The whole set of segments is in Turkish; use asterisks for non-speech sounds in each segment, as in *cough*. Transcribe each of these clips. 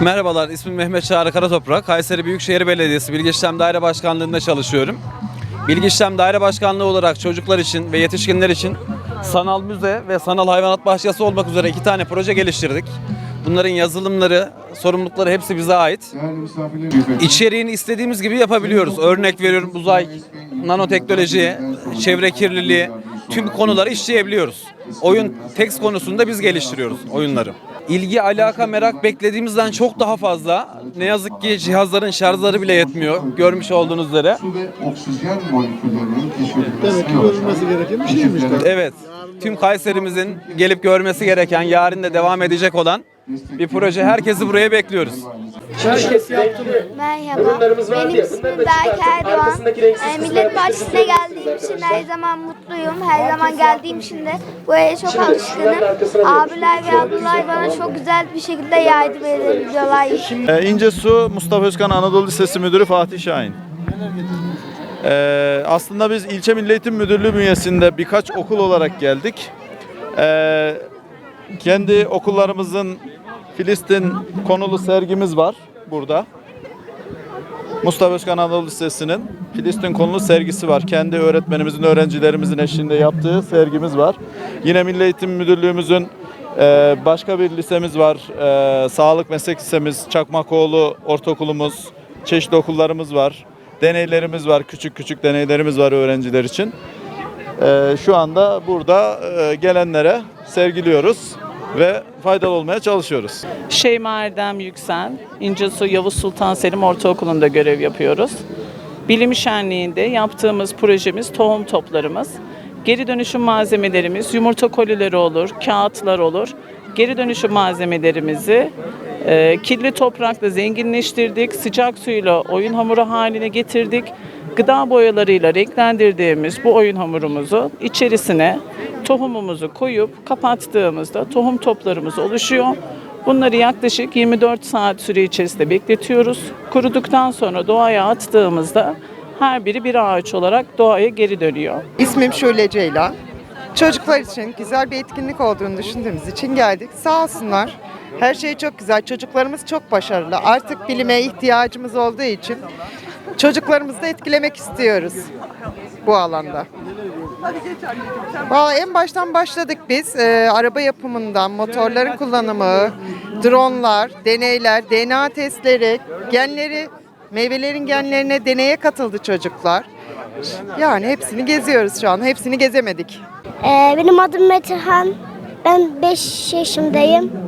Merhabalar, ismim Mehmet Çağrı Karatoprak. Kayseri Büyükşehir Belediyesi Bilgi İşlem Daire Başkanlığı'nda çalışıyorum. Bilgi İşlem Daire Başkanlığı olarak çocuklar için ve yetişkinler için sanal müze ve sanal hayvanat bahçesi olmak üzere iki tane proje geliştirdik. Bunların yazılımları, sorumlulukları hepsi bize ait. İçeriğini istediğimiz gibi yapabiliyoruz. Örnek veriyorum uzay, nanoteknoloji, çevre kirliliği, tüm konuları işleyebiliyoruz. Oyun tekst konusunda biz geliştiriyoruz oyunları. İlgi, alaka, merak beklediğimizden çok daha fazla. Ne yazık ki cihazların şarjları bile yetmiyor. Görmüş olduğunuz üzere. su ve oksijen moleküllerinin açan görülmesi gereken bir şeymiş. Evet, tüm Kayserimizin gelip görmesi gereken, yarın da devam edecek olan bir proje. Herkesi buraya bekliyoruz. Herkes yaptı mı? Merhaba, benim ismim Berk Erdoğan. Ee, Millet Bahçesi'ne geldiğim için her zaman mutluyum. Her zaman geldiğim için de buraya çok alışkınım. Abiler ve ablalar bana çok güzel bir şekilde yardım edebiliyorlar. Ee, İncesu Mustafa Özkan Anadolu Lisesi Müdürü Fatih Şahin. Ee, aslında biz ilçe Milli Eğitim Müdürlüğü bünyesinde birkaç okul olarak geldik. Ee, kendi okullarımızın Filistin konulu sergimiz var burada. Mustafa Özkan Anadolu Lisesi'nin Filistin konulu sergisi var. Kendi öğretmenimizin, öğrencilerimizin eşliğinde yaptığı sergimiz var. Yine Milli Eğitim Müdürlüğümüzün e, başka bir lisemiz var. E, Sağlık Meslek Lisemiz, Çakmakoğlu Ortaokulumuz, çeşitli okullarımız var. Deneylerimiz var, küçük küçük deneylerimiz var öğrenciler için. E, şu anda burada e, gelenlere sergiliyoruz ve faydalı olmaya çalışıyoruz. Şeyma Erdem Yüksel, İncesu Yavuz Sultan Selim Ortaokulu'nda görev yapıyoruz. Bilim Şenliği'nde yaptığımız projemiz tohum toplarımız. Geri dönüşüm malzemelerimiz, yumurta kolileri olur, kağıtlar olur. Geri dönüşüm malzemelerimizi e, kirli toprakla zenginleştirdik, sıcak suyla oyun hamuru haline getirdik. Gıda boyalarıyla renklendirdiğimiz bu oyun hamurumuzu içerisine tohumumuzu koyup kapattığımızda tohum toplarımız oluşuyor. Bunları yaklaşık 24 saat süre içerisinde bekletiyoruz. Kuruduktan sonra doğaya attığımızda her biri bir ağaç olarak doğaya geri dönüyor. İsmim Şule Ceylan. Çocuklar için güzel bir etkinlik olduğunu düşündüğümüz için geldik. Sağ olsunlar. Her şey çok güzel. Çocuklarımız çok başarılı. Artık bilime ihtiyacımız olduğu için çocuklarımızı da etkilemek istiyoruz bu alanda. Vallahi en baştan başladık biz. Ee, araba yapımından, motorların kullanımı, dronlar, deneyler, DNA testleri, genleri, meyvelerin genlerine deneye katıldı çocuklar. Yani hepsini geziyoruz şu an. Hepsini gezemedik. Ee, benim adım Metehan. Ben 5 yaşındayım.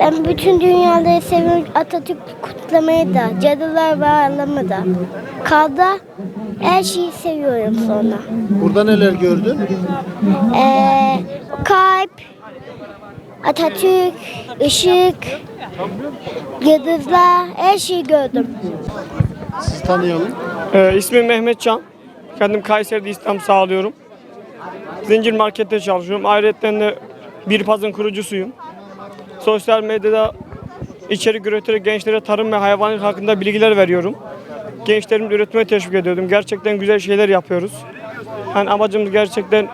Ben bütün dünyayı seviyorum. Atatürk kutlamayı da, Cadılar Bayramı da. Kalda her şeyi seviyorum sonra. Burada neler gördün? Ee, kalp, Atatürk, ışık, yıldızlar, her şeyi gördüm. Sizi tanıyalım. Ee, ismim Mehmet Can. Kendim Kayseri'de İslam sağlıyorum. Zincir markette çalışıyorum. Ayrıca de bir pazın kurucusuyum. Sosyal medyada içerik üreterek gençlere tarım ve hayvancılık hakkında bilgiler veriyorum. Gençlerimi üretmeye teşvik ediyordum. Gerçekten güzel şeyler yapıyoruz. Yani amacımız gerçekten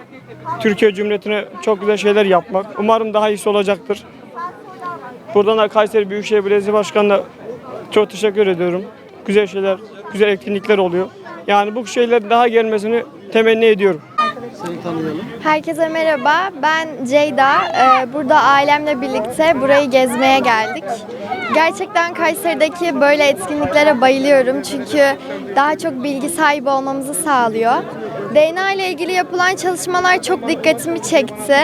Türkiye Cumhuriyeti'ne çok güzel şeyler yapmak. Umarım daha iyisi olacaktır. Buradan da Kayseri Büyükşehir Belediyesi Başkanı'na çok teşekkür ediyorum. Güzel şeyler, güzel etkinlikler oluyor. Yani bu şeyler daha gelmesini temenni ediyorum. Seni tanıyalım. Herkese merhaba. Ben Ceyda. Ee, Burada ailemle birlikte burayı gezmeye geldik. Gerçekten Kayseri'deki böyle etkinliklere bayılıyorum. Çünkü daha çok bilgi sahibi olmamızı sağlıyor. DNA ile ilgili yapılan çalışmalar çok dikkatimi çekti.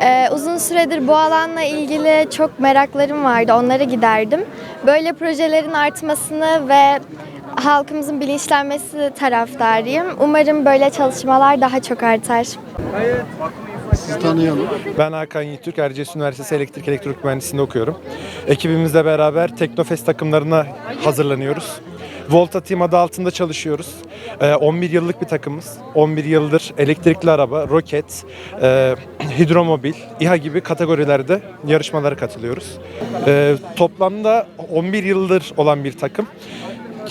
Ee, uzun süredir bu alanla ilgili çok meraklarım vardı. Onları giderdim. Böyle projelerin artmasını ve halkımızın bilinçlenmesi taraftarıyım. Umarım böyle çalışmalar daha çok artar. Sizi tanıyalım. Ben Hakan Yiğittürk, Erciyes Üniversitesi Elektrik Elektronik Mühendisliğinde okuyorum. Ekibimizle beraber Teknofest takımlarına hazırlanıyoruz. Volta Team adı altında çalışıyoruz. Ee, 11 yıllık bir takımız. 11 yıldır elektrikli araba, roket, e, hidromobil, İHA gibi kategorilerde yarışmalara katılıyoruz. Ee, toplamda 11 yıldır olan bir takım.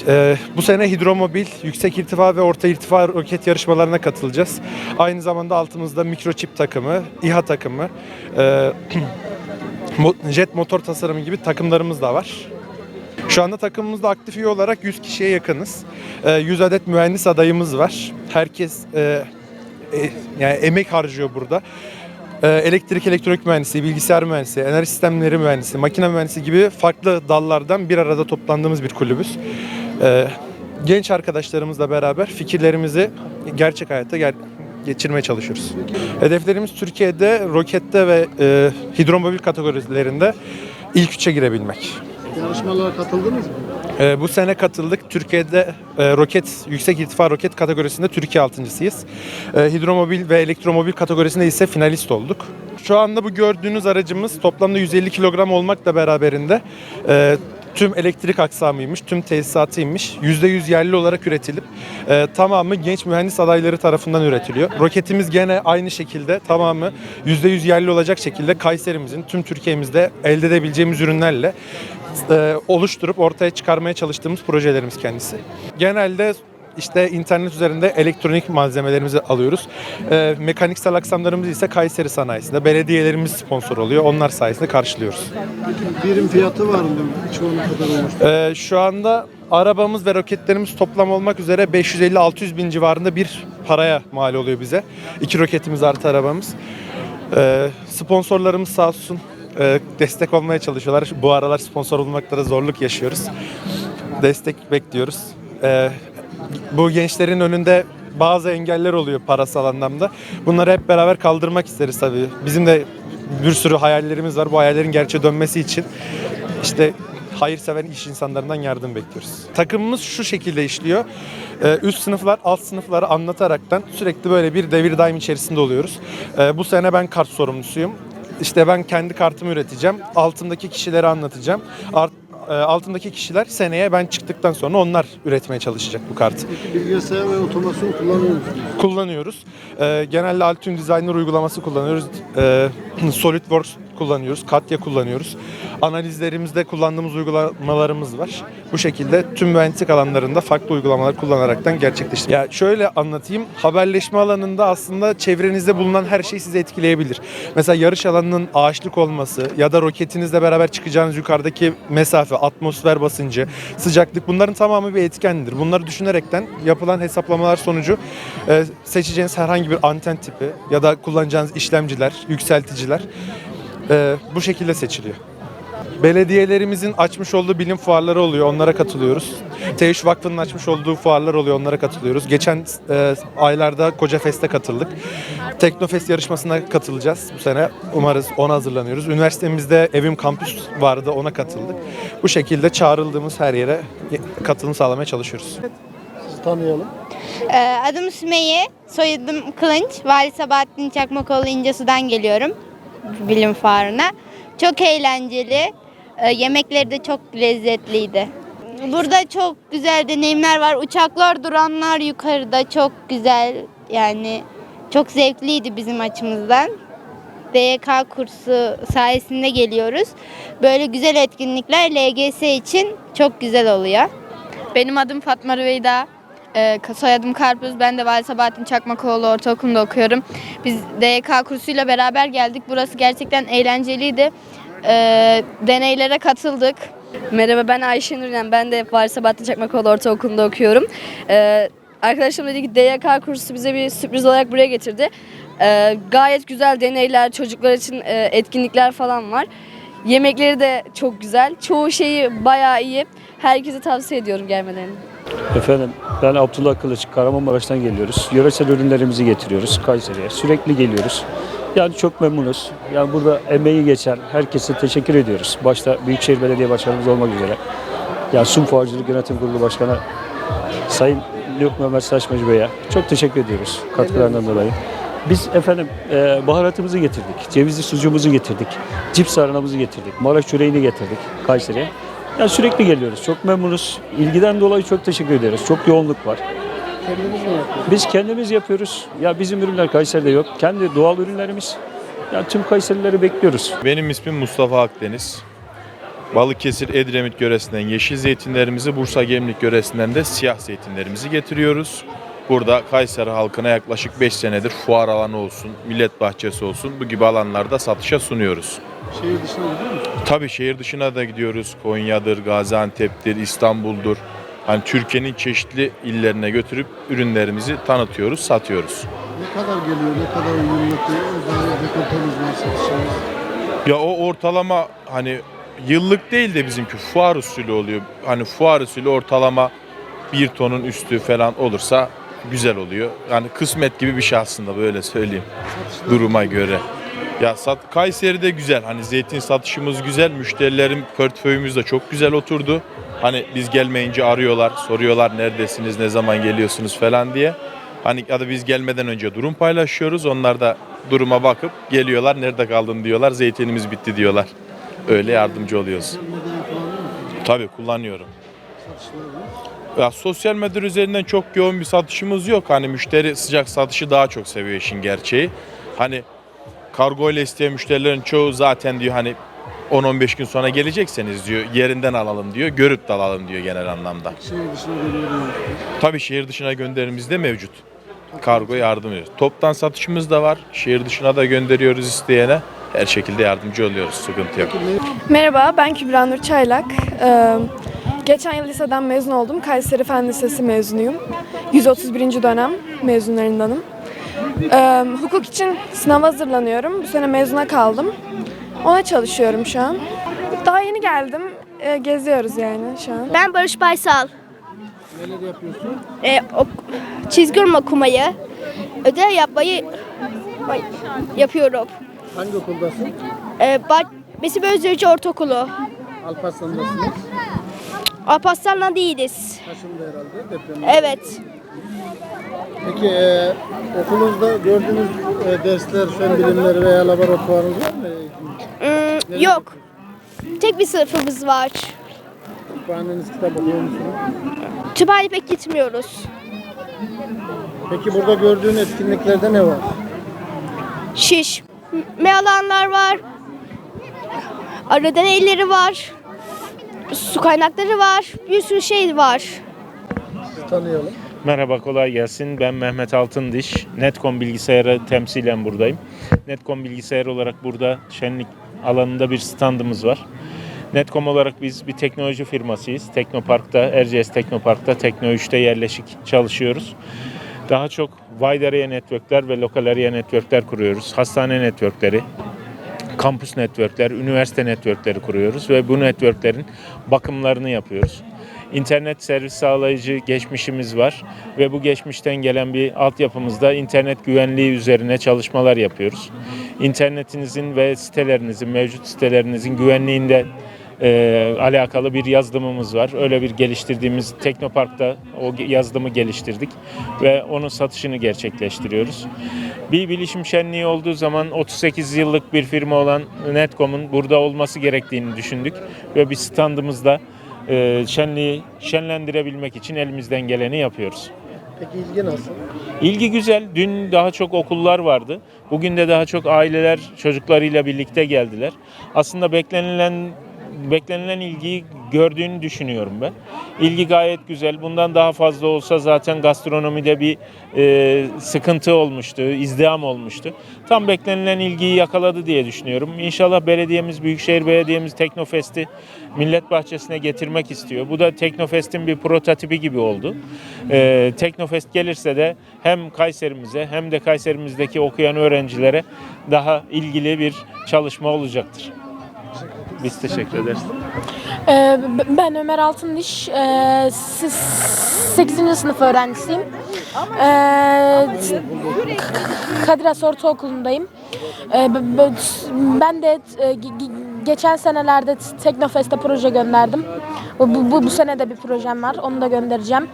Ee, bu sene hidromobil, yüksek irtifa ve orta irtifa roket yarışmalarına katılacağız. Aynı zamanda altımızda mikroçip takımı, İHA takımı, e, *clears throat* jet motor tasarımı gibi takımlarımız da var. Şu anda takımımızda aktif üye olarak 100 kişiye yakınız. Ee, 100 adet mühendis adayımız var. Herkes e, e, yani emek harcıyor burada. Ee, elektrik, elektronik mühendisi, bilgisayar mühendisi, enerji sistemleri mühendisi, makine mühendisi gibi farklı dallardan bir arada toplandığımız bir kulübüz. Ee, genç arkadaşlarımızla beraber fikirlerimizi gerçek hayata ger- geçirmeye çalışıyoruz. Hedeflerimiz Türkiye'de rokette ve e, hidromobil kategorilerinde ilk üçe girebilmek. Yarışmalara katıldınız mı? Ee, bu sene katıldık. Türkiye'de e, roket, yüksek irtifa roket kategorisinde Türkiye altıncısıyız. E, hidromobil ve elektromobil kategorisinde ise finalist olduk. Şu anda bu gördüğünüz aracımız toplamda 150 kilogram olmakla beraberinde e, tüm elektrik aksamıymış, tüm tesisatıymış. %100 yerli olarak üretilip e, tamamı genç mühendis adayları tarafından üretiliyor. Roketimiz gene aynı şekilde tamamı %100 yerli olacak şekilde Kayserimizin tüm Türkiye'mizde elde edebileceğimiz ürünlerle e, oluşturup ortaya çıkarmaya çalıştığımız projelerimiz kendisi. Genelde işte internet üzerinde elektronik malzemelerimizi alıyoruz. E, mekaniksel aksamlarımız ise Kayseri sanayisinde. Belediyelerimiz sponsor oluyor. Onlar sayesinde karşılıyoruz. Birim fiyatı var mı? Ana kadar olmuş. E, şu anda arabamız ve roketlerimiz toplam olmak üzere 550-600 bin civarında bir paraya mal oluyor bize. İki roketimiz artı arabamız. E, sponsorlarımız sağ olsun e, destek olmaya çalışıyorlar. Bu aralar sponsor olmakta da zorluk yaşıyoruz. Destek bekliyoruz. E, bu gençlerin önünde bazı engeller oluyor parasal anlamda. Bunları hep beraber kaldırmak isteriz tabii. Bizim de bir sürü hayallerimiz var. Bu hayallerin gerçeğe dönmesi için işte hayırsever iş insanlarından yardım bekliyoruz. Takımımız şu şekilde işliyor. Ee, üst sınıflar alt sınıfları anlataraktan sürekli böyle bir devir daim içerisinde oluyoruz. Ee, bu sene ben kart sorumlusuyum. İşte ben kendi kartımı üreteceğim. Altındaki kişileri anlatacağım. Art, altındaki kişiler seneye ben çıktıktan sonra onlar üretmeye çalışacak bu kartı. Bilgisayar ve otomasyon kullanıyor musunuz? Kullanıyoruz. Ee, genelde Altium Designer uygulaması kullanıyoruz. Ee, *clears throat* SolidWorks kullanıyoruz. Katya kullanıyoruz. Analizlerimizde kullandığımız uygulamalarımız var. Bu şekilde tüm mühendislik alanlarında farklı uygulamalar kullanaraktan gerçekleştiriyoruz. Ya şöyle anlatayım. Haberleşme alanında aslında çevrenizde bulunan her şey sizi etkileyebilir. Mesela yarış alanının ağaçlık olması ya da roketinizle beraber çıkacağınız yukarıdaki mesafe, atmosfer basıncı, sıcaklık bunların tamamı bir etkendir. Bunları düşünerekten yapılan hesaplamalar sonucu e, seçeceğiniz herhangi bir anten tipi ya da kullanacağınız işlemciler, yükselticiler e, bu şekilde seçiliyor. Belediyelerimizin açmış olduğu bilim fuarları oluyor, onlara katılıyoruz. TEİŞ Vakfı'nın açmış olduğu fuarlar oluyor, onlara katılıyoruz. Geçen e, aylarda Koca Fest'e katıldık. Teknofest yarışmasına katılacağız bu sene. Umarız ona hazırlanıyoruz. Üniversitemizde Evim Kampüs vardı, ona katıldık. Bu şekilde çağrıldığımız her yere katılım sağlamaya çalışıyoruz. Sizi tanıyalım. Ee, adım Sümeyye, soyadım Kılınç. Vali Sabahattin Çakmakoğlu İncesu'dan geliyorum bilim fuarına. Çok eğlenceli, ee, yemekleri de çok lezzetliydi. Burada çok güzel deneyimler var. Uçaklar, duranlar yukarıda çok güzel. Yani çok zevkliydi bizim açımızdan. DYK kursu sayesinde geliyoruz. Böyle güzel etkinlikler LGS için çok güzel oluyor. Benim adım Fatma Rüveyda. Ee, soyadım Karpuz. Ben de Vali Sabahattin Çakmakoğlu Ortaokulu'nda okuyorum. Biz DYK kursuyla beraber geldik. Burası gerçekten eğlenceliydi. Ee, deneylere katıldık. Merhaba ben Ayşe Nurlen. Ben de Vali Sabahattin Çakmakoğlu Ortaokulu'nda okuyorum. Ee, arkadaşım dedi ki DYK kursu bize bir sürpriz olarak buraya getirdi. Ee, gayet güzel deneyler, çocuklar için e, etkinlikler falan var. Yemekleri de çok güzel. Çoğu şeyi bayağı iyi. Herkese tavsiye ediyorum gelmelerini. Efendim ben Abdullah Kılıç, Kahramanmaraş'tan geliyoruz. Yöresel ürünlerimizi getiriyoruz Kayseri'ye. Sürekli geliyoruz. Yani çok memnunuz. Yani burada emeği geçen herkese teşekkür ediyoruz. Başta Büyükşehir Belediye Başkanımız olmak üzere. Yani Sun Fuarcılık Yönetim Kurulu Başkanı Sayın Lük Mehmet Saçmacı Bey'e çok teşekkür ediyoruz katkılarından dolayı. Biz efendim e, baharatımızı getirdik, cevizli sucuğumuzu getirdik, cips sarnamızı getirdik, Maraş çöreğini getirdik Kayseri'ye. Yani sürekli geliyoruz. Çok memnunuz. İlgiden dolayı çok teşekkür ediyoruz. Çok yoğunluk var. Kendiniz mi yapıyorsunuz? Biz kendimiz yapıyoruz. Ya bizim ürünler Kayseri'de yok. Kendi doğal ürünlerimiz. Ya tüm Kayserileri bekliyoruz. Benim ismim Mustafa Akdeniz. Balıkesir Edremit yöresinden yeşil zeytinlerimizi, Bursa Gemlik yöresinden de siyah zeytinlerimizi getiriyoruz. Burada Kayseri halkına yaklaşık 5 senedir fuar alanı olsun, millet bahçesi olsun bu gibi alanlarda satışa sunuyoruz. Şehir dışına gidiyor musun? Tabii şehir dışına da gidiyoruz. Konya'dır, Gaziantep'tir, İstanbul'dur. Hani Türkiye'nin çeşitli illerine götürüp ürünlerimizi tanıtıyoruz, satıyoruz. Ne kadar geliyor, ne kadar özel dekoltemiz var satışımız? Ya o ortalama hani yıllık değil de bizimki fuar usulü oluyor. Hani fuar usulü ortalama bir tonun üstü falan olursa güzel oluyor. Yani kısmet gibi bir şey aslında böyle söyleyeyim duruma göre. Ya sat Kayseri'de güzel. Hani zeytin satışımız güzel. Müşterilerin portföyümüz de çok güzel oturdu. Hani biz gelmeyince arıyorlar, soruyorlar neredesiniz, ne zaman geliyorsunuz falan diye. Hani ya da biz gelmeden önce durum paylaşıyoruz. Onlar da duruma bakıp geliyorlar. Nerede kaldın diyorlar. Zeytinimiz bitti diyorlar. Öyle yardımcı oluyoruz. Tabii kullanıyorum. Ya sosyal medya üzerinden çok yoğun bir satışımız yok. Hani müşteri sıcak satışı daha çok seviyor işin gerçeği. Hani kargo ile isteyen müşterilerin çoğu zaten diyor hani 10-15 gün sonra gelecekseniz diyor yerinden alalım diyor. Görüp de alalım diyor genel anlamda. Şehir dışına geliyor. Tabii şehir dışına gönderimimiz de mevcut. Kargo yardım ediyoruz. Toptan satışımız da var. Şehir dışına da gönderiyoruz isteyene. Her şekilde yardımcı oluyoruz. Sıkıntı yok. Merhaba, ben Kübra Nur Çaylak. Ee, geçen yıl liseden mezun oldum. Kayseri Fen Lisesi mezunuyum. 131. dönem mezunlarındanım. Ee, hukuk için sınava hazırlanıyorum. Bu sene mezuna kaldım. Ona çalışıyorum şu an. Daha yeni geldim. Ee, geziyoruz yani şu an. Ben Barış Baysal. Neler yapıyorsun? Ee, ok- çizgi roman okumayı, ödev yapmayı ay, yapıyorum. Hangi okuldasın? Ee, Bak Besim Özdürücü Ortaokulu. Alparslan'dasınız. Alparslan'la değiliz. Taşındı herhalde depremde. Evet. Peki e, okulunuzda gördüğünüz e, dersler, fen bilimleri veya laboratuvarınız var mı? Hmm, yok. Tek bir sınıfımız var. Kütüphaneniz kitap okuyor musunuz? Kütüphaneye pek gitmiyoruz. Peki burada gördüğün etkinliklerde ne var? Şiş. Mealanlar var. Arı deneyleri var. Su kaynakları var. Bir sürü şey var. Tanıyalım. Merhaba kolay gelsin. Ben Mehmet Altındiş. Netcom bilgisayarı temsilen buradayım. Netcom bilgisayar olarak burada şenlik alanında bir standımız var. Netcom olarak biz bir teknoloji firmasıyız. Teknopark'ta, Erciyes Teknopark'ta Tekno 3'te yerleşik çalışıyoruz. Daha çok wide area networkler ve lokal area networkler kuruyoruz. Hastane networkleri, kampüs networkler, üniversite networkleri kuruyoruz ve bu networklerin bakımlarını yapıyoruz. İnternet servis sağlayıcı geçmişimiz var ve bu geçmişten gelen bir altyapımızda internet güvenliği üzerine çalışmalar yapıyoruz. İnternetinizin ve sitelerinizin, mevcut sitelerinizin güvenliğinde e, alakalı bir yazılımımız var. Öyle bir geliştirdiğimiz Teknopark'ta o yazılımı geliştirdik ve onun satışını gerçekleştiriyoruz. Bir bilişim şenliği olduğu zaman 38 yıllık bir firma olan Netcom'un burada olması gerektiğini düşündük ve bir standımızda e, şenliği şenlendirebilmek için elimizden geleni yapıyoruz. Peki ilgi nasıl? İlgi güzel. Dün daha çok okullar vardı. Bugün de daha çok aileler çocuklarıyla birlikte geldiler. Aslında beklenilen beklenilen ilgiyi gördüğünü düşünüyorum ben. İlgi gayet güzel. Bundan daha fazla olsa zaten gastronomide bir e, sıkıntı olmuştu, izdiham olmuştu. Tam beklenilen ilgiyi yakaladı diye düşünüyorum. İnşallah belediyemiz, Büyükşehir Belediye'miz Teknofest'i Millet Bahçesi'ne getirmek istiyor. Bu da Teknofest'in bir prototipi gibi oldu. E, Teknofest gelirse de hem Kayserimize hem de Kayserimizdeki okuyan öğrencilere daha ilgili bir çalışma olacaktır. Biz teşekkür ederiz. Ee, ben Ömer Altındiş, ee, 8. sınıf öğrencisiyim. Ee, Kadir Has Ortaokulu'ndayım. Ee, ben de e, geçen senelerde Teknofest'e proje gönderdim. Bu, bu, bu sene de bir projem var, onu da göndereceğim.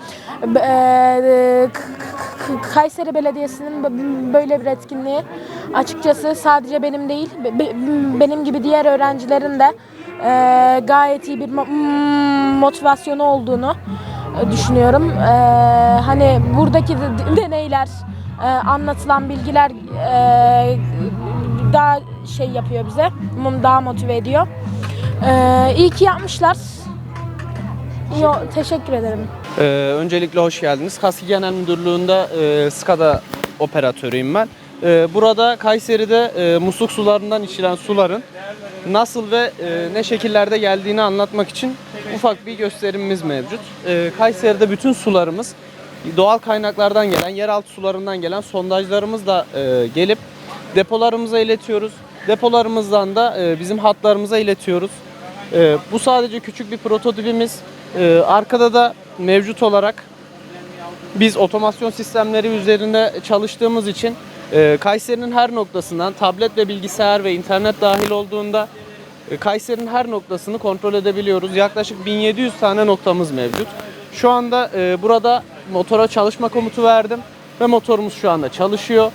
Ee, Kayseri Belediyesi'nin böyle bir etkinliği açıkçası sadece benim değil, be- be- benim gibi diğer öğrencilerin de e, gayet iyi bir mo- motivasyonu olduğunu e, düşünüyorum. E, hani buradaki de- deneyler, e, anlatılan bilgiler e, daha şey yapıyor bize, daha motive ediyor. E, iyi ki yapmışlar. Yo, teşekkür ederim. Ee, öncelikle hoş geldiniz. Kaski Genel Müdürlüğü'nde e, SCADA operatörüyüm ben. Ee, burada Kayseri'de e, musluk sularından içilen suların nasıl ve e, ne şekillerde geldiğini anlatmak için ufak bir gösterimimiz mevcut. Ee, Kayseri'de bütün sularımız doğal kaynaklardan gelen, yeraltı sularından gelen sondajlarımızla e, gelip depolarımıza iletiyoruz. Depolarımızdan da e, bizim hatlarımıza iletiyoruz. E, bu sadece küçük bir prototipimiz. E, arkada da mevcut olarak biz otomasyon sistemleri üzerinde çalıştığımız için Kayseri'nin her noktasından tablet ve bilgisayar ve internet dahil olduğunda Kayseri'nin her noktasını kontrol edebiliyoruz. Yaklaşık 1700 tane noktamız mevcut. Şu anda burada motora çalışma komutu verdim ve motorumuz şu anda çalışıyor.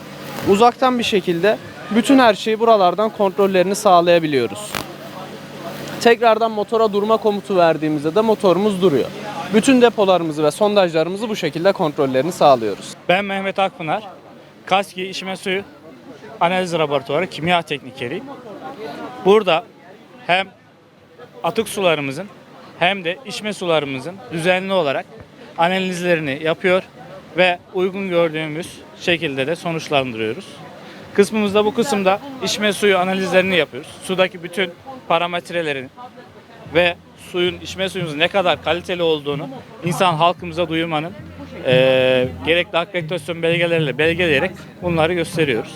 Uzaktan bir şekilde bütün her şeyi buralardan kontrollerini sağlayabiliyoruz. Tekrardan motora durma komutu verdiğimizde de motorumuz duruyor. Bütün depolarımızı ve sondajlarımızı bu şekilde kontrollerini sağlıyoruz. Ben Mehmet Akpınar. Kaski İçme Suyu Analiz Laboratuvarı Kimya Teknikeriyim. Burada hem atık sularımızın hem de içme sularımızın düzenli olarak analizlerini yapıyor ve uygun gördüğümüz şekilde de sonuçlandırıyoruz. Kısmımızda bu kısımda içme suyu analizlerini yapıyoruz. Sudaki bütün parametrelerin ve suyun içme suyumuzun ne kadar kaliteli olduğunu insan halkımıza duyurmanın eee gerekli akreditasyon belgeleriyle belgeleyerek bunları gösteriyoruz.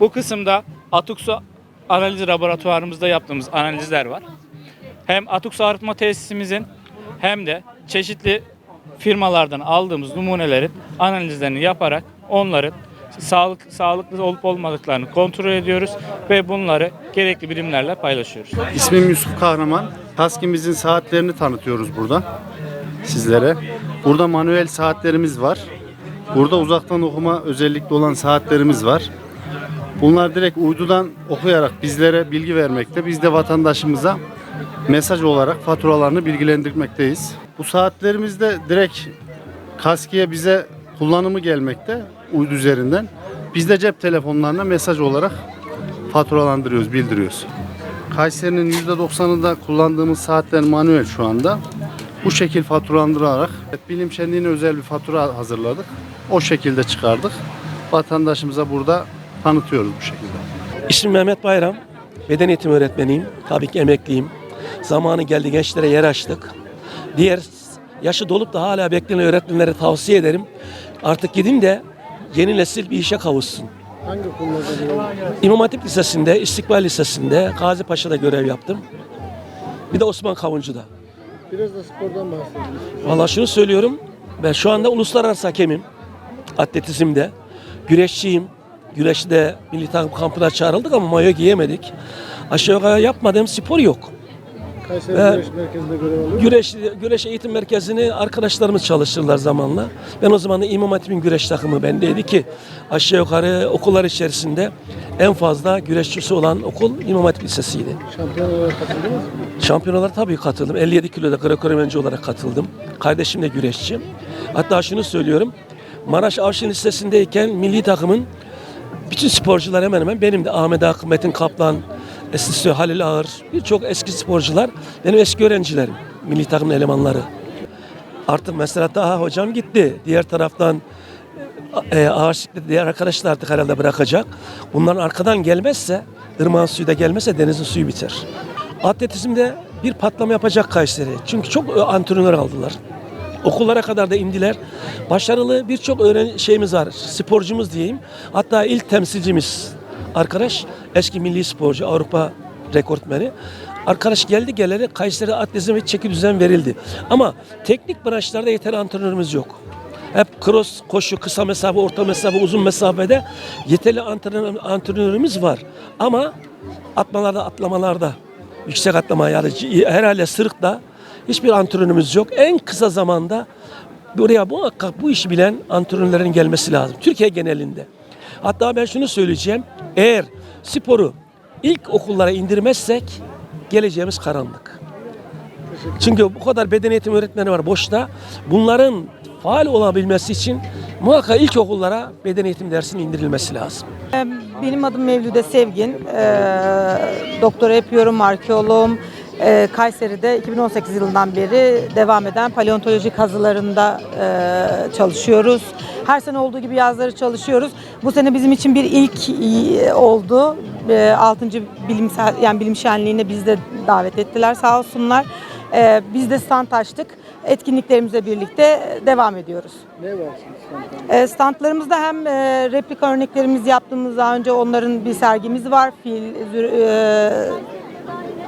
Bu kısımda atık su analiz laboratuvarımızda yaptığımız analizler var. Hem atık su arıtma tesisimizin hem de çeşitli firmalardan aldığımız numunelerin analizlerini yaparak onların sağlık sağlıklı olup olmadıklarını kontrol ediyoruz ve bunları gerekli birimlerle paylaşıyoruz. İsmim Yusuf Kahraman. Taskimizin saatlerini tanıtıyoruz burada sizlere. Burada manuel saatlerimiz var. Burada uzaktan okuma özellikli olan saatlerimiz var. Bunlar direkt uydudan okuyarak bizlere bilgi vermekte. Biz de vatandaşımıza mesaj olarak faturalarını bilgilendirmekteyiz. Bu saatlerimizde direkt kaskiye bize kullanımı gelmekte uydu üzerinden. Biz de cep telefonlarına mesaj olarak faturalandırıyoruz, bildiriyoruz. Kayseri'nin %90'ında kullandığımız saatler manuel şu anda. Bu şekil faturalandırarak bilim şenliğine özel bir fatura hazırladık. O şekilde çıkardık. Vatandaşımıza burada tanıtıyoruz bu şekilde. İsmim Mehmet Bayram. Beden eğitimi öğretmeniyim. Tabii ki emekliyim. Zamanı geldi gençlere yer açtık. Diğer yaşı dolup da hala bekleyen öğretmenlere tavsiye ederim. Artık gidin de yeni nesil bir işe kavuşsun. Hangi konularda görev İmam Hatip Lisesi'nde, İstikbal Lisesi'nde, Gazi Paşa'da görev yaptım. Bir de Osman Kavuncu'da. Biraz da spordan bahsedelim. Vallahi şunu söylüyorum. Ben şu anda uluslararası hakemim. Atletizmde. Güreşçiyim. Güreşte milli takım kampına çağrıldık ama mayo giyemedik. Aşağı yukarı yapmadığım spor yok. Kayseri Ve- Güreş Merkezi'nde görev alıyor. Güreş, güreş eğitim merkezini arkadaşlarımız çalıştırdılar zamanla. Ben o zaman da İmam Hatip'in güreş takımı bendeydi ki aşağı yukarı okullar içerisinde en fazla güreşçisi olan okul İmam Hatip Lisesi'ydi. Şampiyonalara katıldınız mı? Şampiyonalara tabii katıldım. 57 kiloda Greco-Romenci olarak katıldım. Kardeşim de güreşçi. Hatta şunu söylüyorum. Maraş Avşin Lisesi'ndeyken milli takımın bütün sporcular hemen hemen benim de Ahmet Akın, Metin Kaplan, Esnisi Halil Ağır, birçok eski sporcular benim eski öğrencilerim, milli takımın elemanları. Artık mesela daha hocam gitti. Diğer taraftan e, ağırlıklı diğer arkadaşlar artık herhalde bırakacak. Bunların arkadan gelmezse, ırmağın suyu da gelmezse denizin suyu biter. Atletizmde bir patlama yapacak Kayseri. Çünkü çok e, antrenör aldılar. Okullara kadar da indiler. Başarılı birçok öğren şeyimiz var. Sporcumuz diyeyim. Hatta ilk temsilcimiz arkadaş eski milli sporcu Avrupa rekortmeni. Arkadaş geldi geleli Kayseri atletizm ve çeki düzen verildi. Ama teknik branşlarda yeterli antrenörümüz yok. Hep cross, koşu, kısa mesafe, orta mesafe, uzun mesafede yeterli antrenör, antrenörümüz var. Ama atmalarda, atlamalarda, yüksek atlama yani herhalde sırıkta hiçbir antrenörümüz yok. En kısa zamanda buraya muhakkak bu işi bilen antrenörlerin gelmesi lazım. Türkiye genelinde. Hatta ben şunu söyleyeceğim. Eğer sporu ilk okullara indirmezsek geleceğimiz karanlık. Çünkü bu kadar beden eğitim öğretmeni var boşta. Bunların faal olabilmesi için muhakkak ilkokullara beden eğitim dersinin indirilmesi lazım. Benim adım Mevlüde Sevgin. Ee, doktora yapıyorum, arkeoloğum. Ee, Kayseri'de 2018 yılından beri devam eden paleontoloji kazılarında e, çalışıyoruz. Her sene olduğu gibi yazları çalışıyoruz. Bu sene bizim için bir ilk e, oldu. E, 6. bilimsel yani bilim şenliğine biz de davet ettiler sağ olsunlar. E, biz de stand açtık. Etkinliklerimizle birlikte devam ediyoruz. Ne var? E, standlarımızda hem e, replika örneklerimiz yaptığımız daha önce onların bir sergimiz var. Fil, e,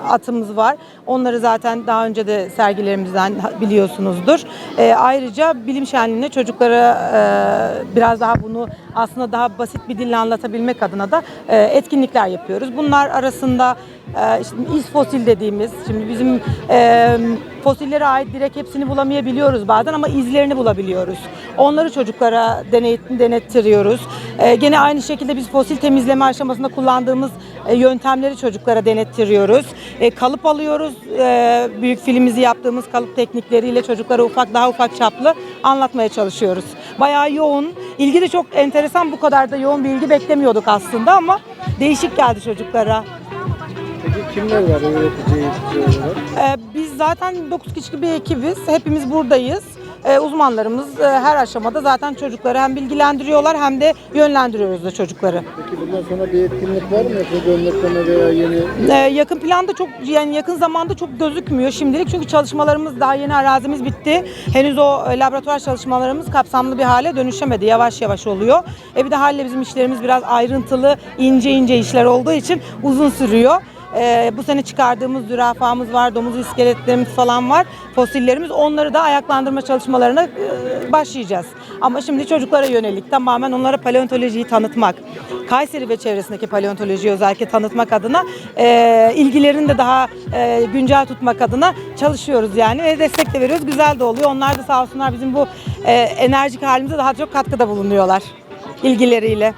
atımız var. Onları zaten daha önce de sergilerimizden biliyorsunuzdur. E, ayrıca bilim şenliğine çocuklara e, biraz daha bunu aslında daha basit bir dille anlatabilmek adına da e, etkinlikler yapıyoruz. Bunlar arasında e, iz fosil dediğimiz, şimdi bizim e, fosillere ait direkt hepsini bulamayabiliyoruz bazen ama izlerini bulabiliyoruz. Onları çocuklara deney, denettiriyoruz. E, gene aynı şekilde biz fosil temizleme aşamasında kullandığımız e, yöntemleri çocuklara denettiriyoruz. E, kalıp alıyoruz. E, büyük filmimizi yaptığımız kalıp teknikleriyle çocuklara ufak daha ufak çaplı anlatmaya çalışıyoruz. Bayağı yoğun. İlgi de çok enteresan. Bu kadar da yoğun bir ilgi beklemiyorduk aslında ama değişik geldi çocuklara. Peki kimler var öğretici olarak? Ee, Biz zaten 9 kişilik bir ekibiz. Hepimiz buradayız. Ee, Uzmanlarımız e, her aşamada zaten çocukları hem bilgilendiriyorlar hem de yönlendiriyoruz da çocukları. Peki bundan sonra bir etkinlik var mı? Örnekleme veya yeni Ee, yakın planda çok yani yakın zamanda çok gözükmüyor şimdilik çünkü çalışmalarımız daha yeni arazimiz bitti. Henüz o e, laboratuvar çalışmalarımız kapsamlı bir hale dönüşemedi. Yavaş yavaş oluyor. E bir de haliyle bizim işlerimiz biraz ayrıntılı, ince ince işler olduğu için uzun sürüyor. Ee, bu sene çıkardığımız zürafamız var, domuz iskeletlerimiz falan var, fosillerimiz. Onları da ayaklandırma çalışmalarına e, başlayacağız. Ama şimdi çocuklara yönelik tamamen onlara paleontolojiyi tanıtmak, Kayseri ve çevresindeki paleontolojiyi özellikle tanıtmak adına e, ilgilerini de daha e, güncel tutmak adına çalışıyoruz yani ve destek de veriyoruz. Güzel de oluyor. Onlar da sağ olsunlar bizim bu e, enerjik halimize daha çok katkıda bulunuyorlar ilgileriyle.